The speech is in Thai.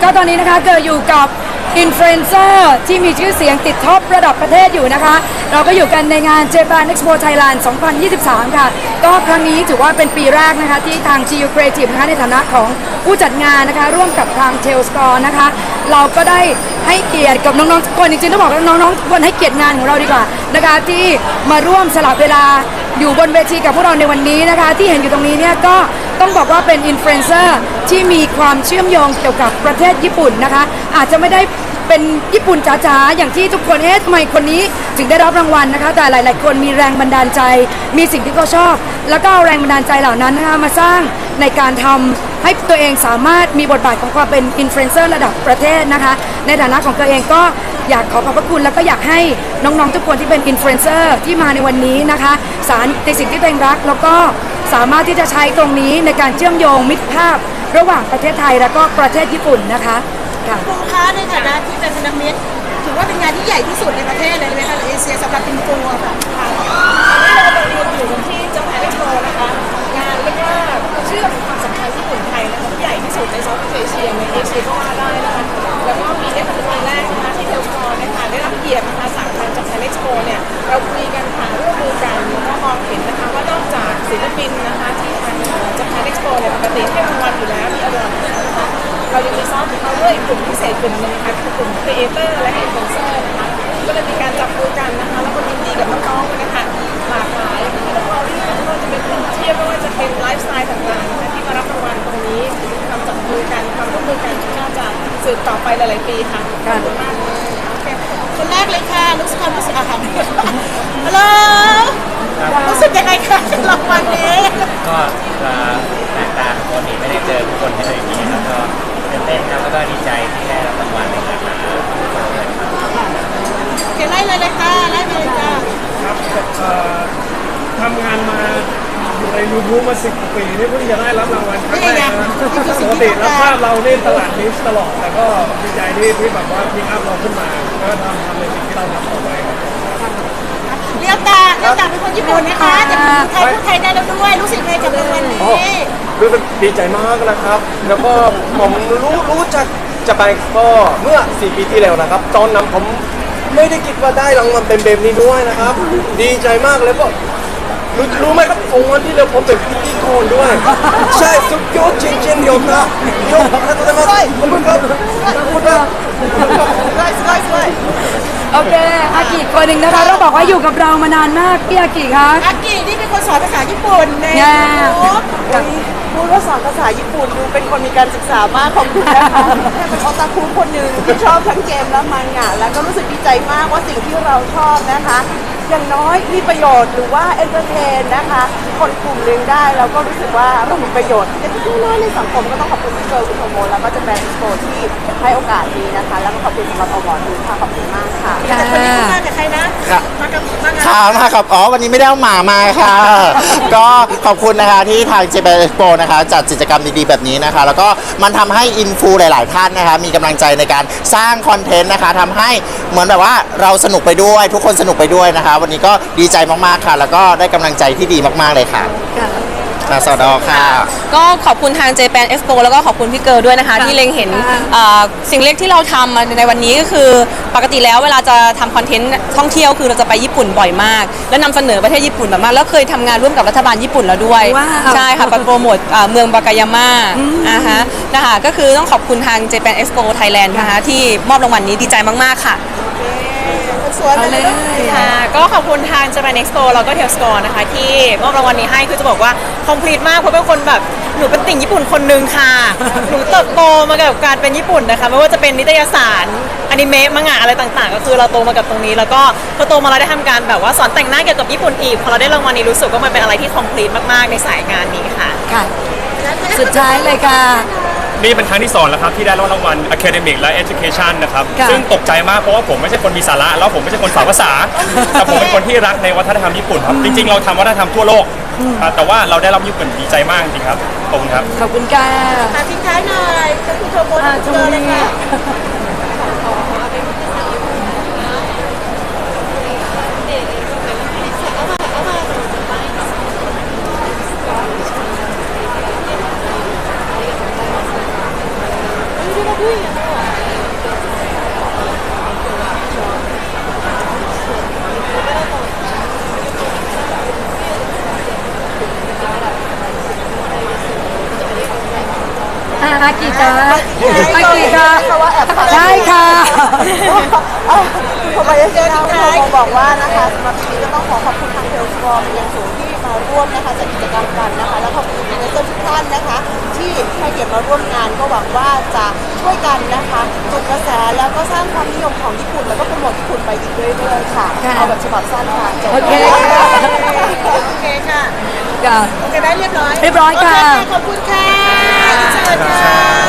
ก็ตอนนี้นะคะเกิดอยู่กับอินฟลูเอนเซอร์ที่มีชื่อเสียงติดท็อประดับประเทศอยู่นะคะ เราก็อยู่กันในงาน Japan Expo Thailand 2023 ค่ะ ก็ครั้งนี้ถือว่าเป็นปีแรกนะคะ ที่ทาง GU Creative นะคะในฐานะของผู้จัดงานนะคะ ร่วมกับทาง t a i l s c o r e นะคะ เราก็ได้ให้เกียรติกับน้องๆทุกคนจริงๆต้องบอกว่าน้องๆทุกคนให้เกียรติงานของเราดีกว่านะคะที่มาร่วมสลับเวลาอยู่บนเวทีกับพวกเราในวันนี้นะคะ ที่เห็นอยู่ตรงนี้เนี่ยก็ต้องบอกว่าเป็นอินฟลูเอนเซอร์ที่มีความเชื่อมโยงเกี่ยวกับประเทศญี่ปุ่นนะคะ อาจจะไม่ได้ เป็นญี่ปุ่นจ๋าๆอย่างที่ทุกคนเอ๊ะทำไมคนนี้ถึงได้รับรางวัลนะคะ แต่หลาย ๆ คนมีแรงบันดาลใจ มีสิ่งที่เขาชอบ แล้วก็เอาแรงบันดาลใจเหล่านั้นนะคะมาสร้างในการทำให้ตัวเองสามารถมีบทบาทของความเป็นอินฟลูเอนเซอร์ระดับประเทศนะคะ ในฐานะของตัวเองก็อยากขอขอบพระคุณแล้วก็อยากให้น้องๆทุกคนที่เป็นอินฟลูเอนเซอร์ที่มาในวันนี้นะคะ สารในสิ่งที่ตัวเองรัก แล้วก็สามารถที่จะใช้ตรงนี้ในการเชื่อมโยงมิตรภาพ ระหว่างประเทศไทยแล้วก็ประเทศญี่ปุ่นนะคะ ค่ะคุณค้าในฐานะที่เป็นสนามิตรถือว่าเป็นงานที่ใหญ่ที่สุดในประเทศเลยไหมคะหรือเอเชียสำหรับอินฟูอะค่ะเรากำลังอยู่กันที่จังหวัดเอ็กโปนะคะ งานเรียกว่าเชื่อมความสัมพันธ์ญี่ปุ่นไทยนะคะที่ใหญ่ที่สุดในเซาท์อีสเอเชียในเอเชียก็ว่าได้นะคะแล้วก็ปีนี้เป็นปีแรกนะคะที่เทลคอนะคะได้รับเกียรตินะคะจากทางจังหวัดเอ็กโปเนี่ยเราคุยกันค่ะร่วมมือกันแล้วก็มองเห็นนะคะว่านอกจากศิลปินนะคะที่ทางจังหวัดเอ็กโปเนี่ยปกติให้รางวัลอยู่แล้วมีอวอร์ดนะคะ เรายังมีซอฟต์พาวเวอร์อีกกลุ่มพิเศษกลุ่มหนึงนะคะคือกลุ่มครีเอเตอร์และอินฟลูเอนเซอร์นะคะก็เลยมีการจับมือกันนะคะ แล้วก็ยินดีกับน้องๆนะคะหลากหลายนะคะน้องๆที่ไม่ว่าจะเป็นท่องเที่ยวไม่ว่าจะเป็นไลฟ์สไตล์ต่างๆนะคะที่มารับรางวัลตรงนี้ทำจับมือกันความร่วมมือกันที่น่าจะสืบต่อไปหลายๆปีค่ะขอบคุณมากคนแรกเลยค่ะรู้สึกความรู้สึกอาหารฮัลโหลรู้สึกยังไงคะรางวัลนี้ ก็จะแตกต่างปกติไม่ได้เจอทุกคนที่เป็นอย่างนี้ครับก็ตื่นเต้นครับแล้วก็ดีใจที่ได้รับรางวัลในการมา เขียนไล่เลยเลยค่ะไล่ไปเลยจ้า ครับเอ่อทำงานมา อยู่ในยูทูบมาสิบปีนี่เพิ่งจะได้รับรางวัลครั้งแรกนะปกติรับภาพเรานี่ตลาดนิชตลอดแต่ก็ดีใจที่ที่แบบว่าพิกอัพเราขึ้นมาแล้วก็ทำทำในสิ่งที่เราทำต่อไปครับเลี้ยวตาเลี้ยวตาเป็นคนญี่ปุ่นนะคะแต่พูดไทยพูดไทยได้แล้วด้วยรู้สึกไงกับรางวัลนี้รู้สึกดีใจมากนะครับ แล้วก็ผมรู้รู้จักจะไปก็เมื่อ 4 ปีที่แล้วนะครับ ตอนนั้นผมไม่ได้คิดว่าได้รางวัลเป็นแบบนี้ด้วยนะครับ ดีใจมากเลยก็รู้รู้ไหมครับ องค์วันที่แล้วผมเป็นพิธีกรด้วย ใช่สุดยอดจริงๆโยมนะโยมนะทุกท่านมาขอบคุณครับขอบคุณครับสวยสวยสวยโอเค อากิคนหนึ่งนะคะต้องบอกว่าอยู่กับเรามานานมากพี่อากิคะอากินี่เป็นคนสอนภาษาญี่ปุ่นในแย่ยูทูบพูดว่าสอนภาษาญี่ปุ่นดูเป็นคนมีการศึกษามากของคุณนะคะเป็นโอตาคุคนหนึ่งที่ชอบทั้งเกมและมังงะแล้วก็รู้สึกดีใจมากว่าสิ่งที่เราชอบนะคะ อย่างน้อยมีประโยชน์หรือว่าเอนเตอร์เทนนะคะ คนกลุ่มหนึ่งได้เราก็รู้สึกว่าเรามีประโยชน์เล็กๆน้อยๆในสังคมก็ต้องขอบคุณพี่เกิร์ลคุณโทโมแล้วก็จะแบรนด์โสที่ให้โอกาสนี้นะคะ แล้วก็ขอบคุณสำหรับอวอร์ดนี้ค่ะขอบคุณมากค่ะค่ะคนนี้มากับใครนะครับมากับมางานค่ะมาครับอ๋อวันนี้ไม่ได้เอาหมามาค่ะ ก็ขอบคุณนะคะที่ทาง j p เ Expo นะคะจัดกิจกรรมดีๆแบบนี้นะคะ แล้วก็มันทำให้อินฟูหลาย ๆ ท่านนะคะ มีกำลังใจในการสร้างคอนเทนต์นะคะทำให้เหมือนแบบว่าเราสนุกไปด้วยทุกคนสนุกไปด้วยนะคะวันนี้ก็ดีใจมากๆค่ะ แล้วก็ได้กำลังใจที่ดีมากๆเลยค่ะค่ะสอดอค่ะ ก็ขอบคุณทาง Japan Expo แล้วก็ขอบคุณพี่เกิร์ลด้วยนะคะ ที่เล็งเห็นเอ่อสิ่งเล็กที่เราทำมาในวันนี้ก็คือปกติแล้วเวลาจะทำคอนเทนต์ท่องเที่ยวคือเราจะไปญี่ปุ่นบ่อยมาก แล้วนำเสนอประเทศญี่ปุ่นแบบมากแล้วเคยทำงานร่วมกับรัฐบาลญี่ปุ่นแล้วด้วย ว้าวใช่ค่ะไปโปรโมทเอ่อเมืองบากายาม่าอ่าฮะนะคะก็คือต้องขอบคุณทาง Japan Expo Thailand นะคะที่มอบรางวัลนี้ดีใจมากๆค่ะคน สวยมาเลยค่ะก็ขอบคุณทาง Japan Expo แล้วก็เทลสกอร์นะคะ ที่มอบรางวัลนี้ให้คือจะบอกว่า complete มากเพราะเป็นคนแบบหนูเป็นติ่งญี่ปุ่นคนหนึงค่ะ หนูเติบโตมากับการเป็นญี่ปุ่นนะคะไม่ว่าจะเป็นนิตยสารอนิเมะมังงะอะไรต่างๆ ก็คือเราโตมากับตรงนี้ แล้วก็พอโตมาเราได้ทำการแบบว่าสอนแต่งหน้าเกี่ยวกับญี่ปุ่นอีกพอเราได้รางวัลนี้รู้สึกว่ามันเป็นอะไรที่ complete มากๆในสายงานนี้ค่ะค่ะ สุดท้ายเลยค่ะ นี่เป็นครั้งที่สองแล้วครับที่ได้รับรางวัล Academic และ Education นะครับ ค่ะ ซึ่งตกใจมากเพราะว่าผมไม่ใช่คนมีสาระ แล้วผมไม่ใช่คนสาวภาษา แต่ผมเป็นคนที่รักในวัฒนธรรมญี่ปุ่นครับ จริง ๆ เราทำวัฒนธรรมทั่วโลกครับแต่ว่าเราได้รับญี่ปุ่นดีใจมากจริงๆครับ ขอบคุณครับ ขอบคุณค่ะมาทิ้งท้ายหน่อยจะคุณโทโมอ่าเจอเลยค่ะ อากิจ้าอากิค่ะใช่ค่ะขอบคุณที่เราบอกว่านะคะสำหรับปีนี้ก็ต้องขอขอบคุณทางเทลสกอร์เป็นอย่างสูงที่ มาร่วมนะคะจัดกิจกรรมกันนะคะ แล้วขอบคุณในเจ้าทุกท่านนะคะ ที่ให้เกียรติมาร่วมงานก็หวังว่าจะช่วยกันนะคะจุดกระแสแล้วก็สร้างความนิยมของญี่ปุ่น แล้วก็โปรโมทญี่ปุ่นไปอีกเรื่อยๆค่ะค่ะ เอาแบบฉบับสั้นค่ะจบโอเคโอเคค่ะ ค่ะ โอเคได้เรียบร้อยเรียบร้อยค่ะโเขอบคุณค่ะเชิญค่ะ